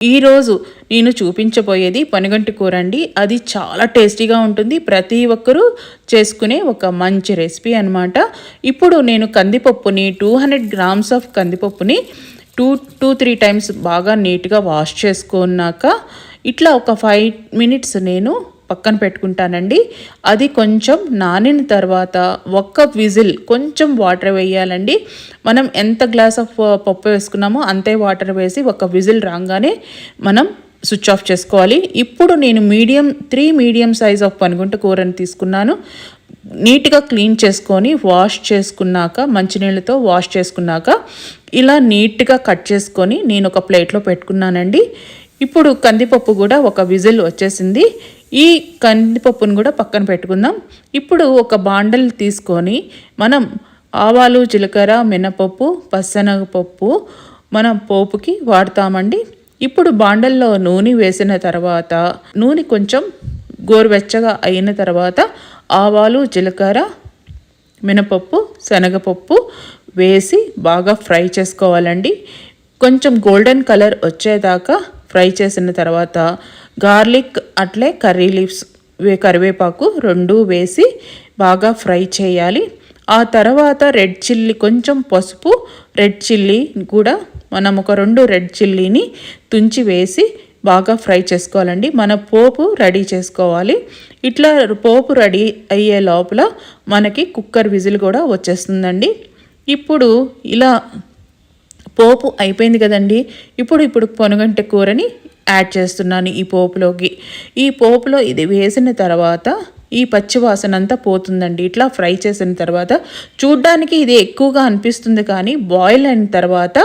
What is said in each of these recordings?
ఈరోజు నేను చూపించబోయేది పనుగంటి కూర అండి. అది చాలా టేస్టీగా ఉంటుంది. ప్రతి ఒక్కరూ చేసుకునే ఒక మంచి రెసిపీ అనమాట ఇప్పుడు నేను కందిపప్పుని టూ హండ్రెడ్ గ్రామ్స్ ఆఫ్ కందిపప్పుని టూ టూ త్రీ టైమ్స్ బాగా నీట్గా వాష్ చేసుకున్నాక ఇట్లా ఒక ఫైవ్ మినిట్స్ నేను పక్కన పెట్టుకుంటానండి. అది కొంచెం నానిన తర్వాత ఒక్క విజిల్ కొంచెం వాటర్ వేయాలండి. మనం ఎంత గ్లాస్ ఆఫ్ పప్పు వేసుకున్నామో అంతే వాటర్ వేసి ఒక విజిల్ రాగానే మనం స్విచ్ ఆఫ్ చేసుకోవాలి. ఇప్పుడు నేను medium three medium size of పనుగుంట కూరని తీసుకున్నాను. నీట్గా క్లీన్ చేసుకొని వాష్ చేసుకున్నాక మంచినీళ్ళతో వాష్ చేసుకున్నాక ఇలా నీట్గా కట్ చేసుకొని నేను ఒక ప్లేట్లో పెట్టుకున్నానండి. ఇప్పుడు కందిపప్పు కూడా ఒక విజిల్ వచ్చేసింది. ఈ కందిపప్పును కూడా పక్కన పెట్టుకుందాం. ఇప్పుడు ఒక బాండల్ తీసుకొని మనం ఆవాలు జీలకర్ర మినపప్పు పచ్చనగపప్పు మనం పోపుకి వాడతామండి. ఇప్పుడు బాండల్లో నూనె వేసిన తర్వాత నూనె కొంచెం గోరువెచ్చగా అయిన తర్వాత ఆవాలు జీలకర్ర మినపప్పు శనగపప్పు వేసి బాగా ఫ్రై చేసుకోవాలండి. కొంచెం గోల్డెన్ కలర్ వచ్చేదాకా ఫ్రై చేసిన తర్వాత గార్లిక్ అట్లే కర్రీ లీవ్స్ కరివేపాకు రెండు వేసి బాగా ఫ్రై చేయాలి. ఆ తర్వాత రెడ్ చిల్లీ కొంచెం పసుపు రెడ్ చిల్లీ కూడా మనం ఒక రెండు రెడ్ చిల్లీని తుంచి వేసి బాగా ఫ్రై చేసుకోవాలండి. మన పోపు రెడీ చేసుకోవాలి. ఇట్లా పోపు రెడీ అయ్యే లోపల మనకి కుక్కర్ విజిల్ కూడా వచ్చేస్తుందండి. ఇప్పుడు ఇలా పోపు అయిపోయింది కదండి. ఇప్పుడు ఇప్పుడు పొనుగంటి కూరని యాడ్ చేస్తున్నాను ఈ పోపులోకి. ఈ పోపులో ఇది వేసిన తర్వాత ఈ పచ్చివాసన అంతా పోతుందండి. ఇట్లా ఫ్రై చేసిన తర్వాత చూడ్డానికి ఇది ఎక్కువగా అనిపిస్తుంది కానీ బాయిల్ అయిన తర్వాత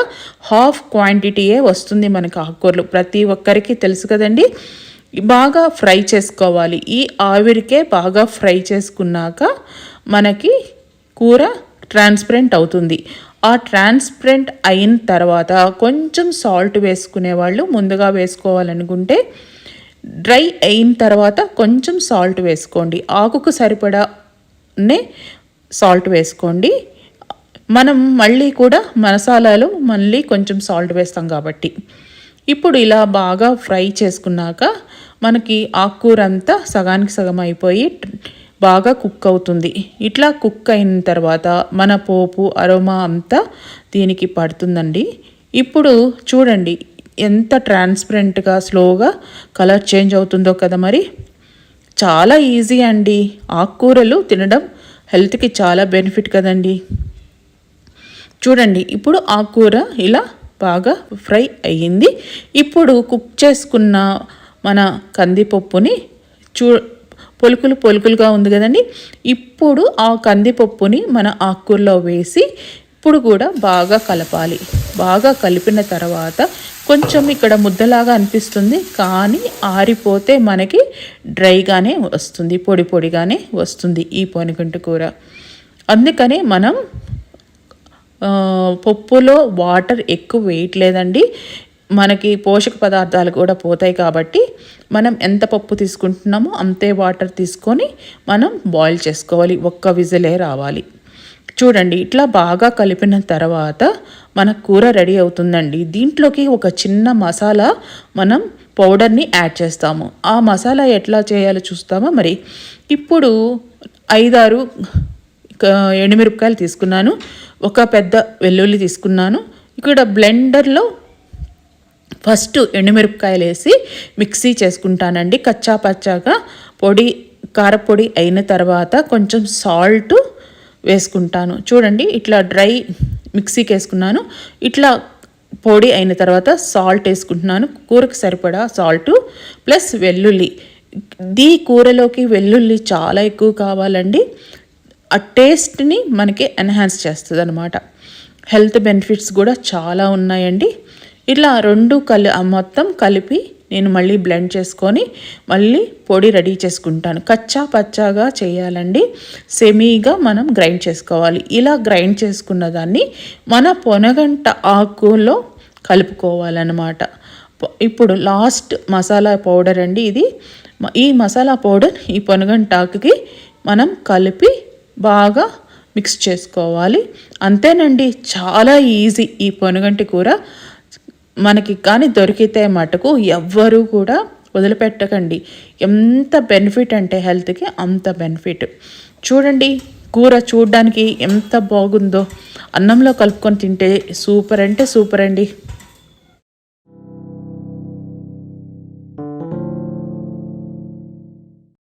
హాఫ్ క్వాంటిటీయే వస్తుంది మనకు ఆకుకూరలు. ప్రతి ఒక్కరికి తెలుసు కదండి. బాగా ఫ్రై చేసుకోవాలి. ఈ ఆవిరికే బాగా ఫ్రై చేసుకున్నాక మనకి కూర ట్రాన్స్పరెంట్ అవుతుంది. ఆ ట్రాన్స్పరెంట్ అయిన తర్వాత కొంచెం సాల్ట్ వేసుకునే వాళ్ళు ముందుగా వేసుకోవాలనుకుంటే డ్రై అయిన తర్వాత కొంచెం సాల్ట్ వేసుకోండి. ఆకుకు సరిపడానే సాల్ట్ వేసుకోండి. మనం మళ్ళీ కూడా మసాలాలు మళ్ళీ కొంచెం సాల్ట్ వేస్తాం కాబట్టి. ఇప్పుడు ఇలా బాగా ఫ్రై చేసుకున్నాక మనకి ఆకుకూర అంతా సగానికి సగం అయిపోయి బాగా కుక్ అవుతుంది. ఇట్లా కుక్ అయిన తర్వాత మన పోపు అరోమా అంతా దీనికి పడుతుందండి. ఇప్పుడు చూడండి ఎంత ట్రాన్స్పరెంట్గా స్లోగా కలర్ చేంజ్ అవుతుందో కదా మరి. చాలా ఈజీ అండి. ఆకుకూరలు తినడం హెల్త్కి చాలా బెనిఫిట్ కదండి. చూడండి ఇప్పుడు ఆకుకూర ఇలా బాగా ఫ్రై అయ్యింది. ఇప్పుడు కుక్ చేసుకున్న మన కందిపప్పుని చూ పొలుకులు పొలుకులుగా ఉంది కదండి. ఇప్పుడు ఆ కందిపప్పుని మన ఆకుకూరలో వేసి ఇప్పుడు కూడా బాగా కలపాలి. బాగా కలిపిన తర్వాత కొంచెం ఇక్కడ ముద్దలాగా అనిపిస్తుంది కానీ ఆరిపోతే మనకి డ్రైగానే వస్తుంది పొడి పొడిగానే వస్తుంది ఈ పొనిగుంట కూర. అందుకనే మనం పప్పులో వాటర్ ఎక్కువ వేయట్లేదండి. మనకి పోషక పదార్థాలు కూడా పోతాయి కాబట్టి మనం ఎంత పప్పు తీసుకుంటున్నామో అంతే వాటర్ తీసుకొని మనం బాయిల్ చేసుకోవాలి ఒక్క విజిలే రావాలి. చూడండి ఇట్లా బాగా కలిపిన తర్వాత మన కూర రెడీ అవుతుందండి. దీంట్లోకి ఒక చిన్న మసాలా మనం పౌడర్ని యాడ్ చేస్తాము. ఆ మసాలా ఎట్లా చేయాలో చూస్తామా? మరి ఇప్పుడు ఐదారు ఎండుమిరపకాయలు తీసుకున్నాను. ఒక పెద్ద వెల్లుల్లి తీసుకున్నాను. ఇక్కడ బ్లెండర్లో ఫస్ట్ ఎండుమిరపకాయలు వేసి మిక్సీ చేసుకుంటానండి. కచ్చా పచ్చాగా పొడి కారపొడి అయిన తర్వాత కొంచెం సాల్ట్ వేసుకుంటాను. చూడండి ఇట్లా డ్రై మిక్సీకి వేసుకున్నాను. ఇట్లా పొడి అయిన తర్వాత సాల్ట్ వేసుకుంటున్నాను. కూరకు సరిపడా సాల్ట్ ప్లస్ వెల్లుల్లి. దీ కూరలోకి వెల్లుల్లి చాలా ఎక్కువ కావాలండి. ఆ టేస్ట్ని మనకి ఎన్హాన్స్ చేస్తుంది అనమాట హెల్త్ బెనిఫిట్స్ కూడా చాలా ఉన్నాయండి. ఇట్లా రెండు కలి మొత్తం కలిపి నేను మళ్ళీ బ్లెండ్ చేసుకొని మళ్ళీ పొడి రెడీ చేసుకుంటాను. కచ్చా పచ్చాగా చేయాలండి. సెమీగా మనం గ్రైండ్ చేసుకోవాలి. ఇలా గ్రైండ్ చేసుకున్న దాన్ని మన పొనగంట ఆకులో కలుపుకోవాలన్నమాట. ఇప్పుడు లాస్ట్ మసాలా పౌడర్ అండి ఇది. ఈ మసాలా పౌడర్ ఈ పొనగంటాకుకి మనం కలిపి బాగా మిక్స్ చేసుకోవాలి. అంతేనండి చాలా ఈజీ ఈ పొనగంటి కూర. మనకి కానీ దొరికితే మటుకు ఎవ్వరూ కూడా వదిలిపెట్టకండి. ఎంత బెనిఫిట్ అంటే హెల్త్కి అంత బెనిఫిట్ చూడండి కూర చూడడానికి ఎంత బాగుందో. అన్నంలో కలుపుకొని తింటే సూపర్ అంటే సూపర్ అండి.